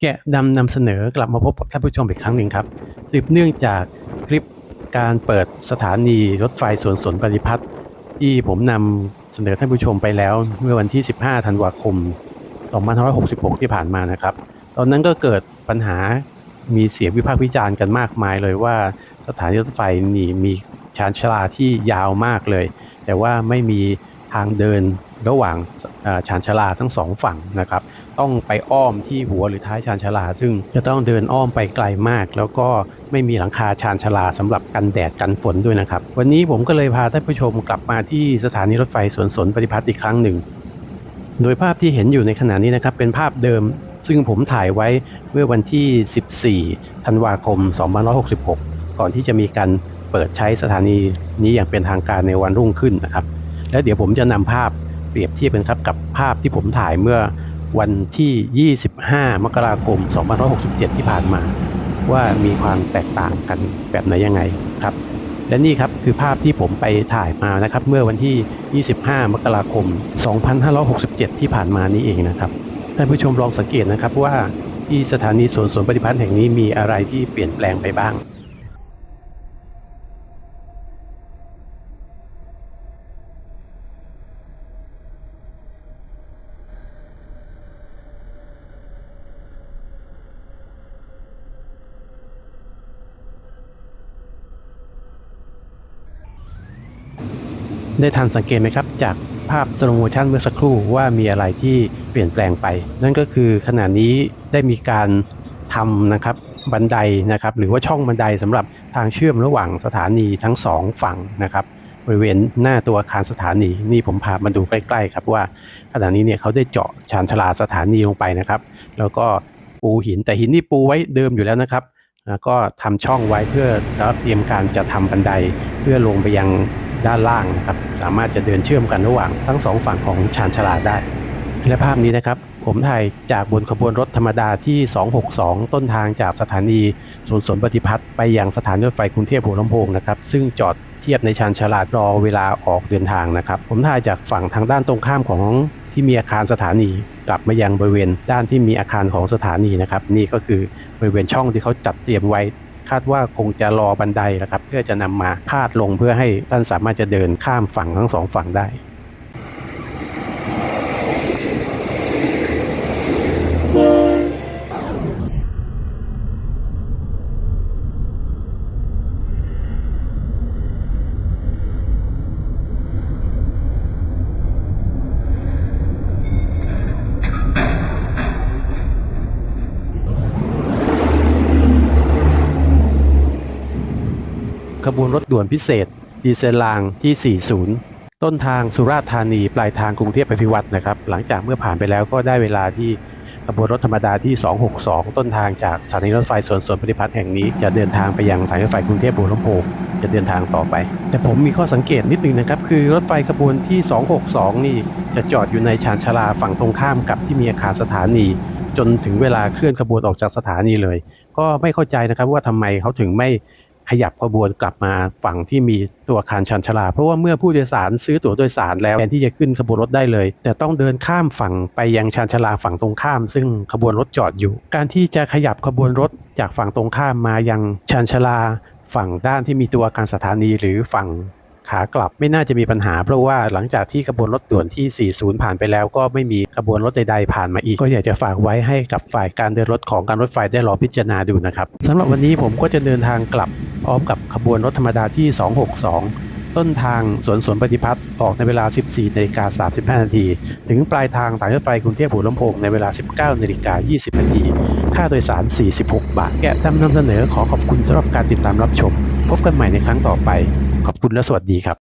แกะดำนำเสนอกลับมาพบกับท่านผู้ชมอีกครั้งหนึ่งครับสืบเนื่องจากคลิปการเปิดสถานีรถไฟสวนสนปฏิพัฒน์ที่ผมนำเสนอท่านผู้ชมไปแล้ว เมื่อวันที่ 15 ธันวาคม 2566 ที่ผ่านมานะครับ ตอนนั้นก็เกิดปัญหามีเสียงวิพากษ์วิจารณ์กันมากมายเลยว่าสถานีรถไฟนี่มีชานชลาที่ยาวมากเลย แต่ว่าไม่มีทางเดินระหว่างเอ่อ ชานชาลาทั้งสองฝั่งนะครับ ต้องไปอ้อมที่หัวหรือท้ายชานชาลา ซึ่งจะต้องเดินอ้อมไปไกลมาก แล้วก็ไม่มีหลังคาชานชาลาสำหรับกันแดดกันฝนด้วยนะครับ วันนี้ผมก็เลยพาท่านผู้ชมกลับมาที่สถานีรถไฟสวนสนปฏิพัฒน์อีกครั้งหนึ่ง โดยภาพที่เห็นอยู่ในขณะนี้นะครับเป็นภาพเดิมซึ่งผมถ่ายไว้เมื่อวันที่ 14 ธันวาคม 2566 ก่อนที่จะมีการเปิดใช้สถานีนี้อย่างเป็นทางการในวันรุ่งขึ้นนะครับ แล้วเดี๋ยวผมจะนำภาพ เปรียบเทียบกันครับกับภาพที่ผมถ่ายเมื่อวันที่ 25 มกราคม 2567 ที่ผ่านมา ว่ามีความแตกต่างกันแบบไหนยังไงครับ และนี่ครับคือภาพที่ผมไปถ่ายมานะครับ เมื่อวันที่ 25 มกราคม 2567 ที่ผ่านมานี้เองนะครับท่านผู้ชมลองสังเกตนะครับว่าที่สถานีสวนสวนปฏิพัฒน์แห่งนี้มีอะไรที่เปลี่ยนแปลงไปบ้าง ได้ทันสังเกตไหมครับ จากภาพสโลโมชันเมื่อสักครู่ว่ามีอะไรที่เปลี่ยนแปลงไป นั่นก็คือขณะนี้ได้มีการทำนะครับบันไดนะครับ หรือว่าช่องบันไดสำหรับทางเชื่อมระหว่างสถานีทั้งสองฝั่งนะครับบริเวณหน้าตัวอาคารสถานีนี่ผมพามาดูใกล้ๆครับว่าขณะนี้เนี่ยเขาได้เจาะชานชลาสถานีลงไปนะครับ แล้วก็ปูหินแต่หินนี่ปูไว้เดิมอยู่แล้วนะครับแล้วก็ทำช่องไว้เพื่อเตรียมการจะทำบันไดเพื่อลงไปยัง ด้านล่างนะครับ สามารถจะเดินเชื่อมกันระหว่างทั้งสองฝั่งของชานชาลาได้ และภาพนี้นะครับ ผมถ่ายจากบนขบวนรถธรรมดาที่ 262 ต้นทางจากสถานีสวนสนปฏิพัฒน์ไปยังสถานีรถไฟกรุงเทพหัวลำโพงนะครับซึ่งจอดเทียบในชานชาลารอเวลาออกเดินทางนะครับ ผมถ่ายจากฝั่งทางด้านตรงข้ามของที่มีอาคารสถานีกลับมายังบริเวณด้านที่มีอาคารของสถานีนะครับ นี่ก็คือบริเวณช่องที่เขาจัดเตรียมไว้ คาดว่าคงจะรอบันไดนะครับ เพื่อจะนำมาพาดลงเพื่อให้ท่านสามารถจะเดินข้ามฝั่งทั้งสองฝั่งได้ ขบวนรถด่วนพิเศษ ดีเซลรางที่ 40 ต้นทางสุราษฎร์ธานี ปลายทางกรุงเทพอภิวัตรนะครับ หลังจากเมื่อผ่านไปแล้วก็ได้เวลาที่ขบวนรถธรรมดาที่ 262 ต้นทางจากสถานีรถไฟสวนสวนปฏิพัฒน์แห่งนี้ จะเดินทางไปยังสถานีรถไฟกรุงเทพหัวลำโพงจะเดินทางต่อไป แต่ผมมีข้อสังเกตนิดนึงนะครับ คือรถไฟขบวนที่ 262 นี่จะจอดอยู่ในชานชาลาฝั่งตรงข้ามกับที่มีอาคารสถานี จนถึงเวลาเคลื่อนขบวนออกจากสถานีเลย ก็ไม่เข้าใจนะครับว่าทำไมเขาถึงไม่ ขยับขบวนกลับมาฝั่งที่มีตัวอาคารชันชลา เพราะว่าเมื่อผู้โดยสารซื้อตั๋วโดยสารแล้วแทนที่จะขึ้นขบวนรถได้เลย แต่ต้องเดินข้ามฝั่งไปยังชันชลาฝั่งตรงข้าม ซึ่งขบวนรถจอดอยู่ การที่จะขยับขบวนรถจากฝั่งตรงข้ามมายังชันชลา ฝั่งด้านที่มีตัวอาคารสถานีหรือฝั่งขากลับไม่น่าจะมีปัญหา เพราะว่าหลังจากที่ขบวนรถด่วนที่ 40 ผ่านไปแล้ว ก็ไม่มีขบวนรถใดๆผ่านมาอีก ก็อยากจะฝากไว้ให้กับฝ่ายการเดินรถของการรถไฟได้รอพิจารณาดูนะครับสำหรับวันนี้ผมก็จะเดินทางกลับ ร้อมกับขบวนรถธรรมดาที่ 262 ต้นทางสวนสวนปฏิพัฒน์ออกในเวลา 14นาฬิกา35 นาที ถึงปลายทางสายรถไฟกรุงเทพหัวลำโพงในเวลา 19นาฬิกา20 นาที ค่าโดยสาร 46 บาท แกะดำนำเสนอขอขอบคุณสำหรับการติดตามรับชม พบกันใหม่ในครั้งต่อไป ขอบคุณและสวัสดีครับ